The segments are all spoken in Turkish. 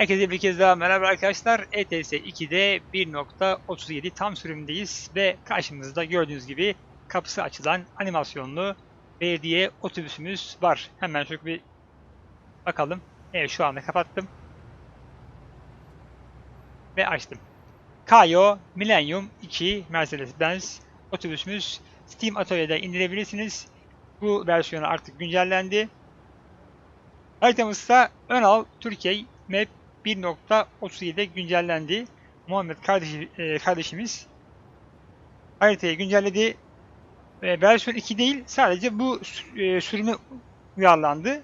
Herkese bir kez daha merhaba arkadaşlar. ETS 2'de 1.37 tam sürümdeyiz ve karşımızda gördüğünüz gibi kapısı açılan animasyonlu belediye otobüsümüz var. Hemen şöyle bir bakalım. Evet şu anda kapattım. Ve açtım. Kayo Millennium 2 Mercedes-Benz otobüsümüz Steam Atölye'de indirebilirsiniz. Bu versiyonu artık güncellendi. Haritamızda Önal Türkiye Map 1.37'de güncellendi. Muhammed kardeşi, e, kardeşimiz haritayı güncelledi. E, versiyon 2 değil sadece bu e, sürümü uyarlandı.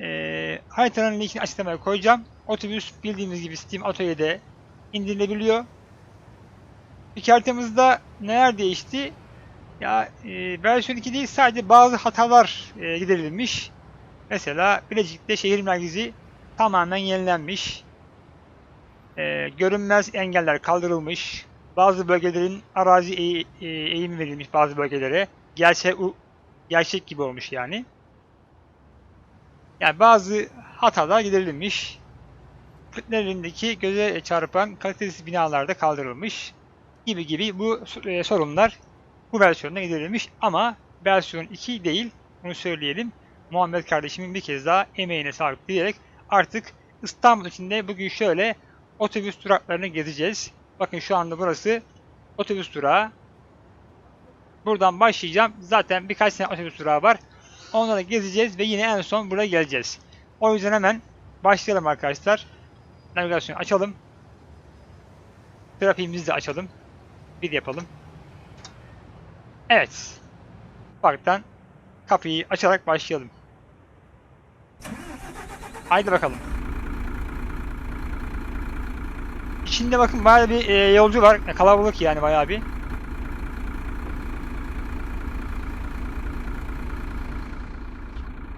E, haritanın linkini açıklamaya koyacağım. Otobüs bildiğimiz gibi Steam Atölye'de indirilebiliyor. İki haritamızda neler değişti? Ya e, versiyon 2 değil sadece bazı hatalar e, giderilmiş. Mesela Bilecik'te şehir merkezi tamamen yenilenmiş. E, görünmez engeller kaldırılmış. Bazı bölgelerin arazi eğ- e, eğimi verilmiş bazı bölgelere. Gerçek, gerçek gibi olmuş yani. Yani bazı hatalar giderilmiş. Kırklareli'ndeki göze çarpan kalitesiz binalar da kaldırılmış. Gibi gibi bu e, sorunlar bu versiyonda giderilmiş ama versiyon 2 değil bunu söyleyelim. Muhammed kardeşimin bir kez daha emeğine sağlık diyerek artık İstanbul içinde bugün şöyle otobüs duraklarını gezeceğiz. Bakın şu anda burası otobüs durağı. Buradan başlayacağım. Zaten birkaç tane otobüs durağı var. Onları gezeceğiz ve yine en son buraya geleceğiz. O yüzden hemen başlayalım arkadaşlar. Navigasyonu açalım. Trafiğimizi de açalım. Bir yapalım. Evet. Ufaktan kapıyı açarak başlayalım. Haydi bakalım. İçinde bakın bayağı bir e, yolcu var. E, Kalabalık yani bayağı bir.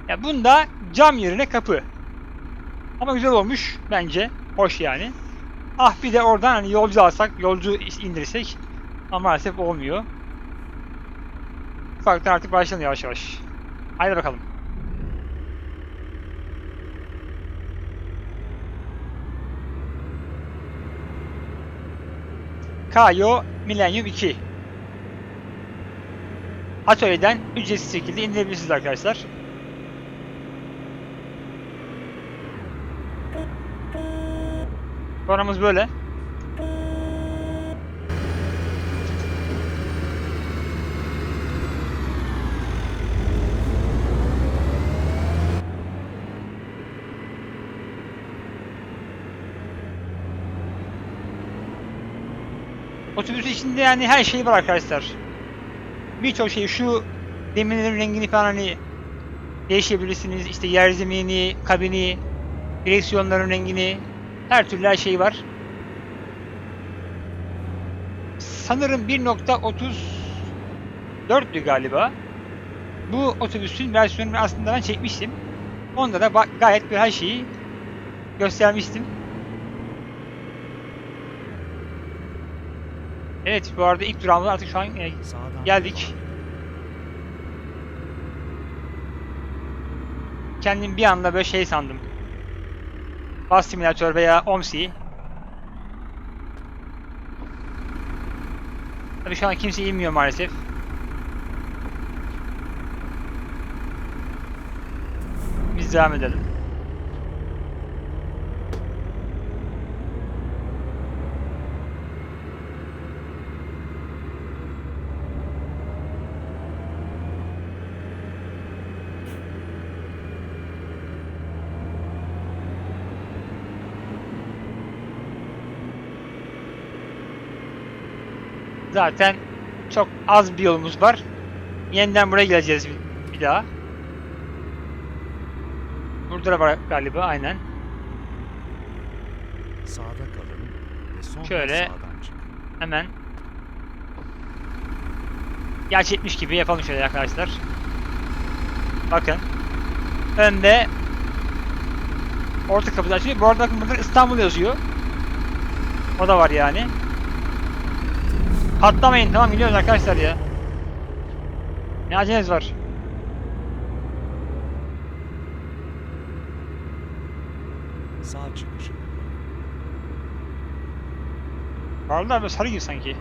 Ya bunda cam yerine kapı. Ama güzel olmuş bence. Hoş yani. Ah bir de oradan hani yolcu alsak, yolcu indirsek. Ama maalesef olmuyor. Ufaktan artık başlayalım yavaş yavaş. Haydi bakalım. Kayo Millennium 2 Atölyeden ücretsiz şekilde indirebilirsiniz arkadaşlar. Sonramız böyle. Otobüsün içinde yani her şey var arkadaşlar. Birçok şey şu demirlerin rengini falan hani değişebilirsiniz. İşte yer zemini, kabini, direksiyonların rengini her türlü her şey var. Sanırım 1.34'tü galiba. Bu otobüsün versiyonunu aslında ben çekmiştim. Onda da gayet bir her şeyi göstermiştim. Evet bu arada ilk durağımız artık şu an e, geldik. Kendim bir anda böyle şey sandım. Bus Simulator veya OMSI. Tabii şu an kimse inmiyor maalesef. Biz devam edelim. Zaten çok az bir yolumuz var. Yeniden buraya geleceğiz bir, bir daha. Burada da var galiba aynen. Sağda kalın ve sonra Şöyle. sağdan çıkın. Hemen gerçekmiş gibi yapalım şöyle arkadaşlar. Bakın. Önde orta kapısı açılıyor. Bu arada burada İstanbul yazıyor. O da var yani. Patlamayın tamam gidiyoruz arkadaşlar ya. Ne aceleniz var? Sağ çıkış. Parlar böyle sarı gibi sanki.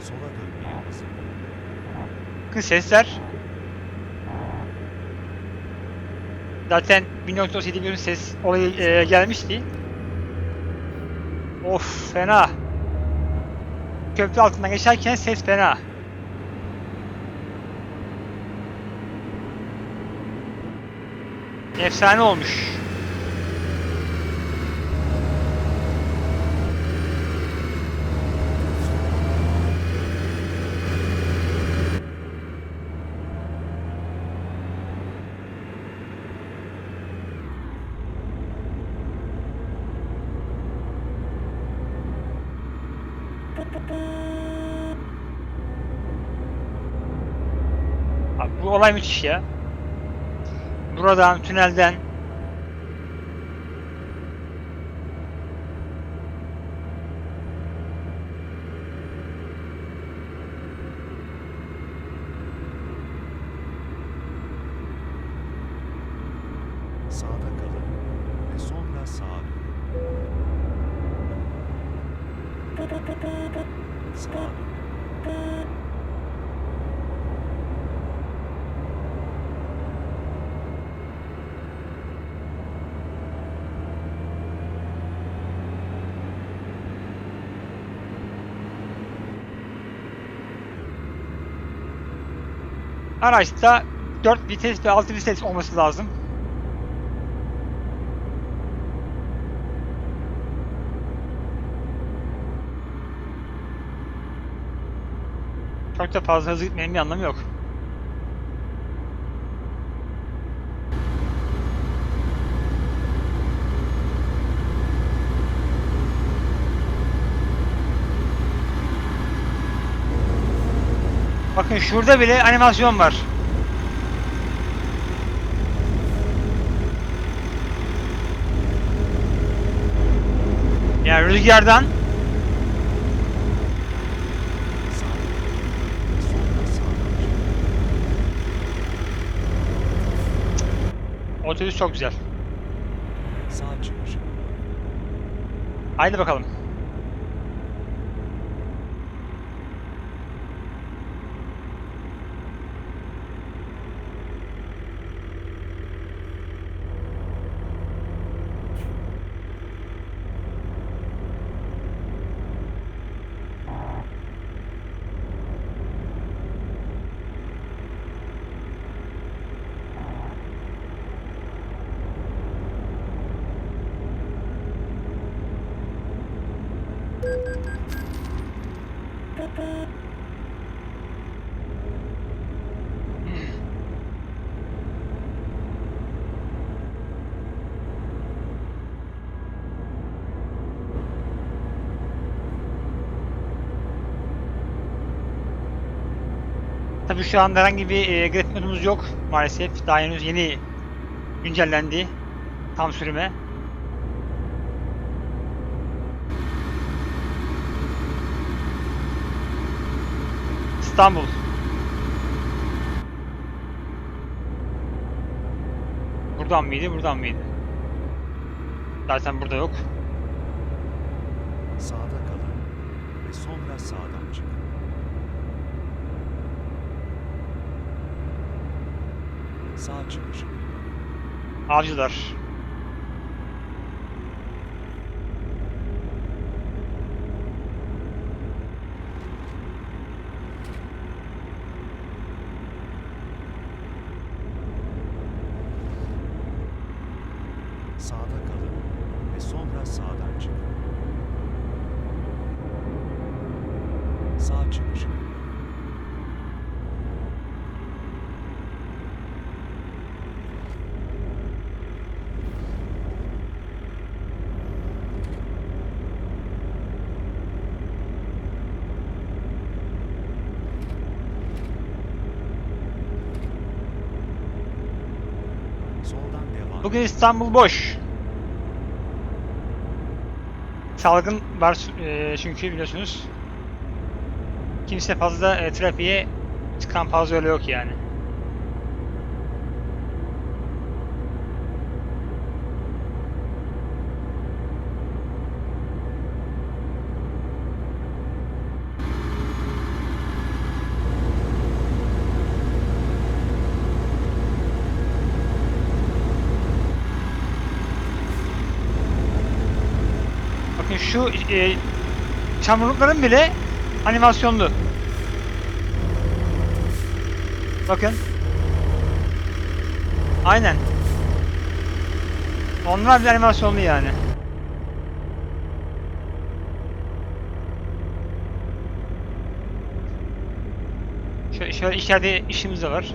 Sola dönmeye hazır. Sesler. Zaten 1.37 bir ses olayı e, gelmişti. Of fena. Köprü altından geçerken ses fena. Efsane olmuş. Abi bu olay müthiş ya. Buradan, tünelden Sağda kalın ve sonra sağa dönün. Sağa dönün. Araçta 4 vites ve 6 vites olması lazım. Çok da fazla hızlı gitmenin bir anlamı yok. Bakın şurada bile animasyon var. Yani rüzgardan otobüs çok güzel. Haydi bakalım. Tabii şu anda herhangi bir e, grafik modumuz yok maalesef. Daha henüz yeni güncellendi. Tam sürüme. İstanbul. Buradan mıydı? Buradan mıydı? Zaten burada yok. Sağda kalın ve sonra sağdan çıkın. Sağ çıkış. Avcılar. Sağda kalın ve sonra sağdan çıkın. Sağ çıkış. Soldan devam. Bugün İstanbul boş. Salgın var e, çünkü biliyorsunuz. Kimse fazla e, trafiğe çıkan fazla öyle yok yani. Şu e, çamurlukların bile animasyonlu. Bakın. Aynen. Onlar bile animasyonlu yani. Şöyle, şöyle içeride işimiz de var.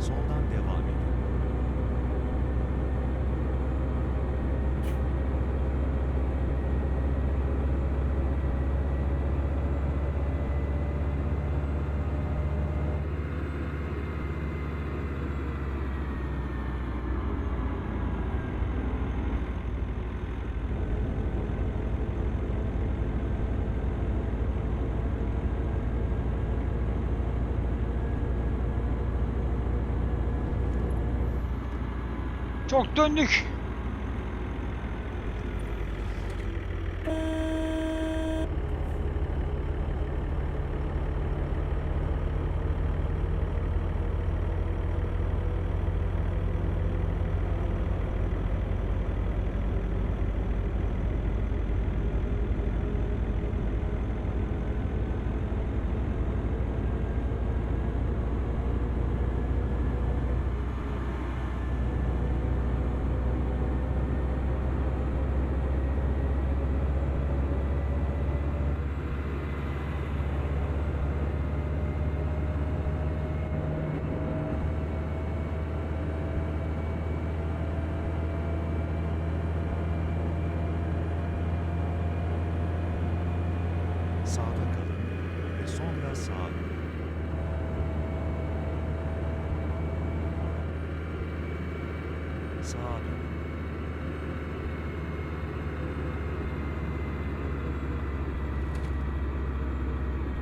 Soldan devam edin. Çok döndük. Sağda kalın ve sonra sağa dönün. Sağa dönün.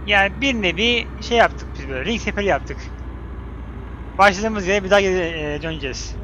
Yani bir nevi şey yaptık biz böyle. Ring seferi yaptık. Başladığımız yere bir daha geri e, döneceğiz.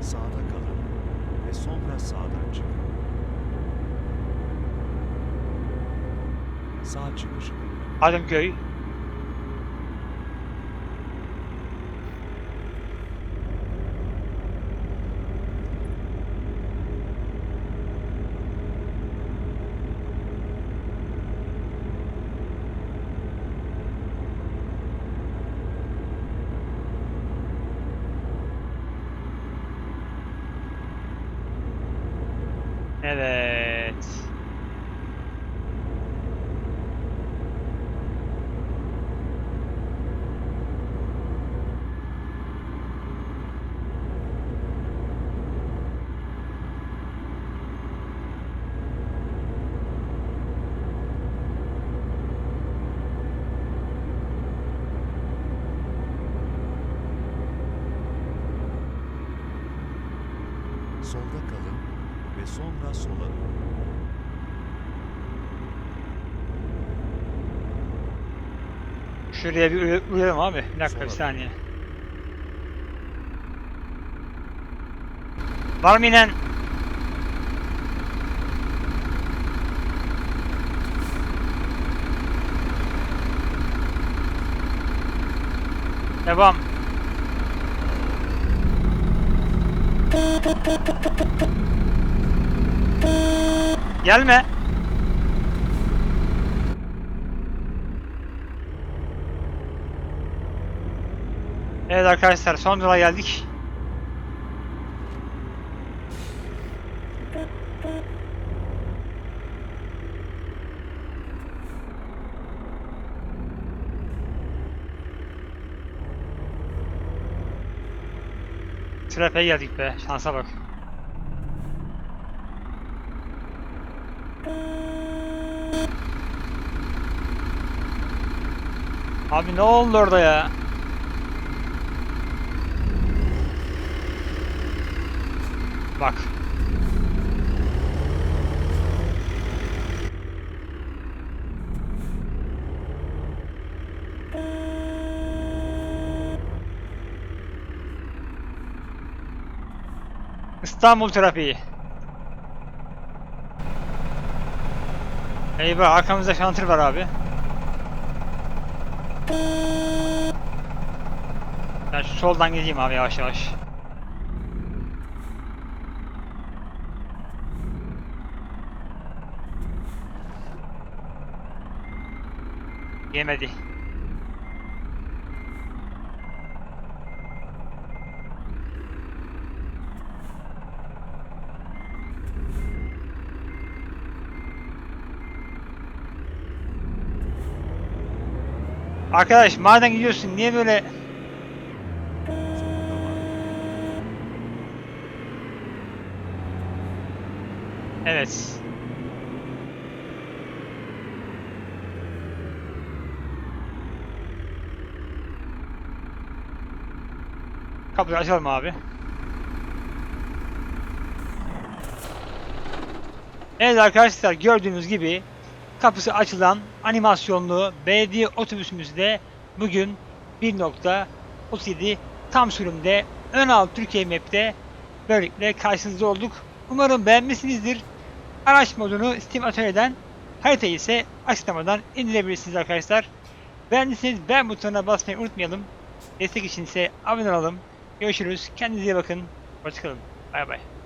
Sağda kalın ve sonra sağdan çıkın. Sağ çıkışı kullanın. Adımköy. Evet. Solda kalın ve sonra sola dönün. Şuraya bir uy- uyalım abi. Bir dakika bir saniye. Var mı inen? Devam. Gelme. Evet arkadaşlar son durağa geldik. Trafiğe geldik be. Şansa bak. Abi ne oldu orada ya? Bak. İstanbul trafiği. Eyvah arkamızda şantır var abi. Ben şu soldan gideyim abi yavaş yavaş. Yemedi. Arkadaş madem gidiyorsun niye böyle Evet. Kapıyı açalım abi. Evet arkadaşlar gördüğünüz gibi kapısı açılan animasyonlu belediye otobüsümüzde bugün 1.37 tam sürümde ön alt Türkiye Map'te böylelikle karşınızda olduk. Umarım beğenmişsinizdir. Araç modunu Steam Atölye'den, haritayı ise açıklamadan indirebilirsiniz arkadaşlar. Beğendiyseniz beğen butonuna basmayı unutmayalım. Destek için ise abone olalım. Görüşürüz. Kendinize iyi bakın. Hoşçakalın. Bay bay.